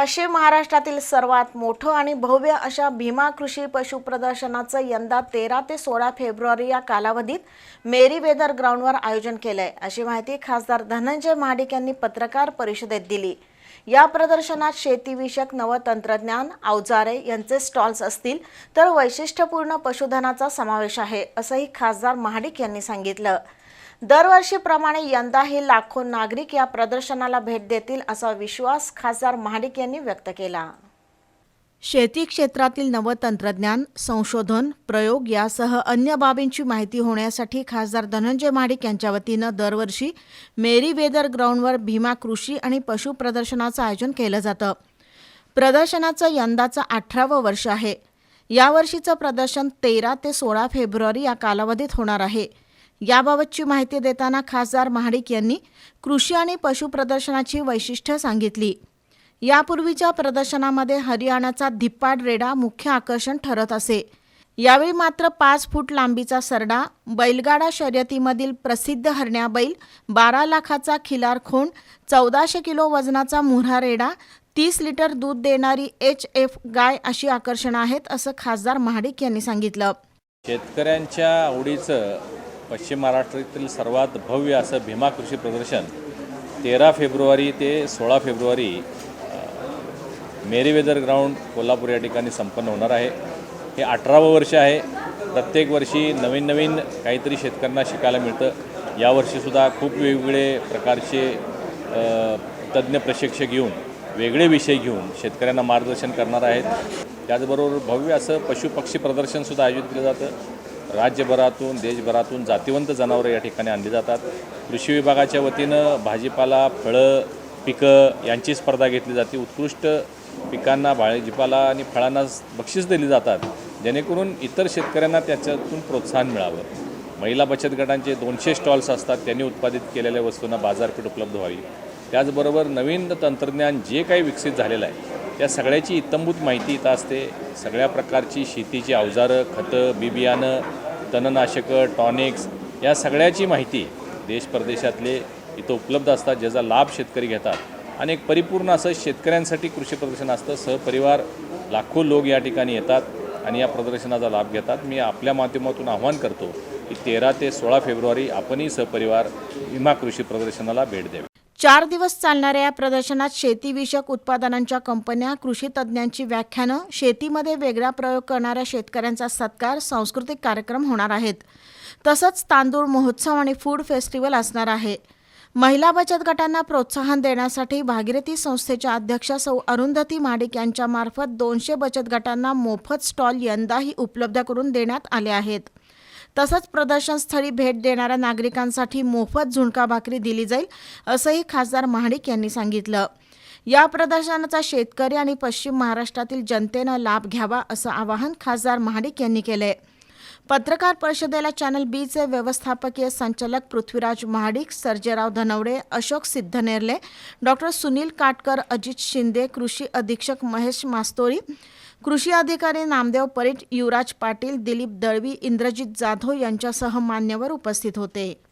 पश्चिम महाराष्ट्रातील सर्वात मोठं आणि भव्य अशा भीमा कृषी पशु प्रदर्शनाचं यंदा तेरा ते सोळा फेब्रुवारी या कालावधीत मेरी वेदर ग्राउंडवर आयोजन केलं आहे अशी माहिती खासदार धनंजय महाडिक यांनी पत्रकार परिषदेत दिली. या प्रदर्शनात शेतीविषयक नवतंत्रज्ञान अवजारे यांचे स्टॉल्स असतील तर वैशिष्ट्यपूर्ण पशुधनाचा समावेश आहे असंही खासदार महाडिक यांनी सांगितलं. दरवर्षीप्रमाणे यंदाही लाखो नागरिक या प्रदर्शनाला भेट देतील असा विश्वास खासदार महाडिक यांनी व्यक्त केला. शेती क्षेत्रातील नवतंत्रज्ञान संशोधन प्रयोग यासह अन्य बाबींची माहिती होण्यासाठी खासदार धनंजय महाडिक यांच्या वतीनं दरवर्षी मेरी वेदर ग्राउंडवर भीमा कृषी आणि पशु प्रदर्शनाचं आयोजन केलं जातं. प्रदर्शनाचं यंदाचं अठरावं वर्ष आहे. यावर्षीचं प्रदर्शन तेरा ते सोळा फेब्रुवारी या कालावधीत होणार आहे. याबाबतची माहिती देताना खासदार महाडिक यांनी कृषी आणि पशु प्रदर्शनाची वैशिष्ट्य सांगितली. यापूर्वीच्या प्रदर्शनामध्ये हरियाणाचा धिप्पाड रेडा मुख्य आकर्षण ठरत असे. यावेळी मात्र पाच फूट लांबीचा सरडा बैलगाडा शर्यतीमधील प्रसिद्ध हरण्या बैल बारा लाखाचा खिलार खोंड चौदाशे किलो वजनाचा मुऱ्हा रेडा तीस लिटर दूध देणारी एच एफ गाय अशी आकर्षणं आहेत असं खासदार महाडिक यांनी सांगितलं. शेतकऱ्यांच्या आवडीचं पश्चिम महाराष्ट्रातील सर्वात भव्य असं भीमा कृषी प्रदर्शन तेरा फेब्रुवारी ते सोळा फेब्रुवारी मेरी वेदर ग्राउंड कोल्हापूर या ठिकाणी संपन्न होणार आहे. हे अठरावं वर्ष आहे. प्रत्येक वर्षी नवीन नवीन काहीतरी शेतकऱ्यांना शिकायला मिळतं. यावर्षीसुद्धा खूप वेगवेगळे प्रकारचे तज्ज्ञ प्रशिक्षक घेऊन वेगळे विषय घेऊन शेतकऱ्यांना मार्गदर्शन करणार आहेत. त्याचबरोबर भव्य असं पशुपक्षी प्रदर्शनसुद्धा आयोजित केलं जातं. राज्यभरातून देशभरातून जातिवंत जनावरं या ठिकाणी आणली जातात. कृषी विभागाच्या वतीनं भाजीपाला फळं पिकं यांची स्पर्धा घेतली जाते. उत्कृष्ट पिकांना भाजीपाला आणि फळांना बक्षीस दिली जातात. जेणेकरून इतर शेतकऱ्यांना त्याच्यातून प्रोत्साहन मिळावं. महिला बचत गटांचे दोनशे स्टॉल्स असतात. त्यांनी उत्पादित केलेल्या वस्तूंना बाजारपेठ उपलब्ध व्हावी. त्याचबरोबर नवीन तंत्रज्ञान जे काही विकसित झालेलं आहे त्या सगळ्याची इत्तंभूत माहिती इथं असते. सगळ्या प्रकारची शेतीची अवजारं खतं बी बियाणं तणनाशकं टॉनिक्स या सगळ्याची माहिती देश परदेशातले इथं उपलब्ध असतात ज्याचा लाभ शेतकरी घेतात. आणि एक परिपूर्ण असं शेतकऱ्यांसाठी कृषी प्रदर्शन असतं. सहपरिवार लाखो लोक या ठिकाणी येतात आणि या प्रदर्शनाचा लाभ घेतात. मी आपल्या माध्यमातून आव्हान करतो की तेरा ते सोळा फेब्रुवारी आपणही सहपरिवार विमा कृषी प्रदर्शनाला भेट द्यावी. चार दिवस चालणाऱ्या या प्रदर्शनात शेतीविषयक उत्पादनांच्या कंपन्या कृषी तज्ज्ञांची व्याख्यानं शेतीमध्ये वेगळा प्रयोग करणाऱ्या शेतकऱ्यांचा सत्कार सांस्कृतिक कार्यक्रम होणार आहेत. तसंच तांदूळ महोत्सव आणि फूड फेस्टिवल असणार आहे. महिला बचत गटांना प्रोत्साहन देण्यासाठी भागीरथी संस्थेच्या अध्यक्षा सौ अरुंधती माडिक यांच्यामार्फत दोनशे बचत गटांना मोफत स्टॉल यंदाही उपलब्ध करून देण्यात आले आहेत. तसंच प्रदर्शनस्थळी भेट देणाऱ्या नागरिकांसाठी मोफत झुणका भाकरी दिली जाईल असंही खासदार महाडिक यांनी सांगितलं. या प्रदर्शनाचा शेतकरी आणि पश्चिम महाराष्ट्रातील जनतेनं लाभ घ्यावा असं आवाहन खासदार महाडिक यांनी केलंय. पत्रकार परिषदेला चॅनल बीचे व्यवस्थापकीय संचालक पृथ्वीराज महाडिक सर्जेराव धनवडे अशोक सिद्धनेरले डॉक्टर सुनील काटकर अजित शिंदे कृषी अधीक्षक महेश मास्तोळी कृषी अधिकारी नामदेव परीट युवराज पाटील दिलीप दळवी इंद्रजित जाधव यांच्यासह मान्यवर उपस्थित होते.